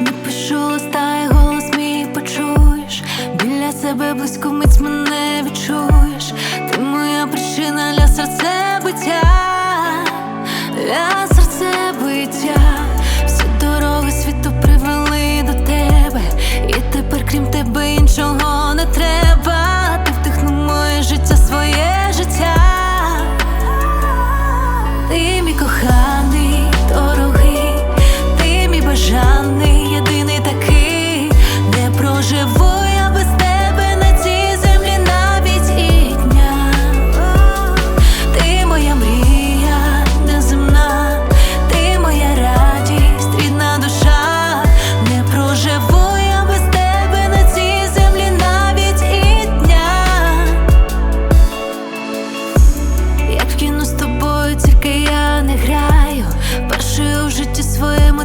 Напишу листа і голос мій почуєш. Біля себе близько мить мене відчуєш. Ти моя причина для серцебиття, для серцебиття своїм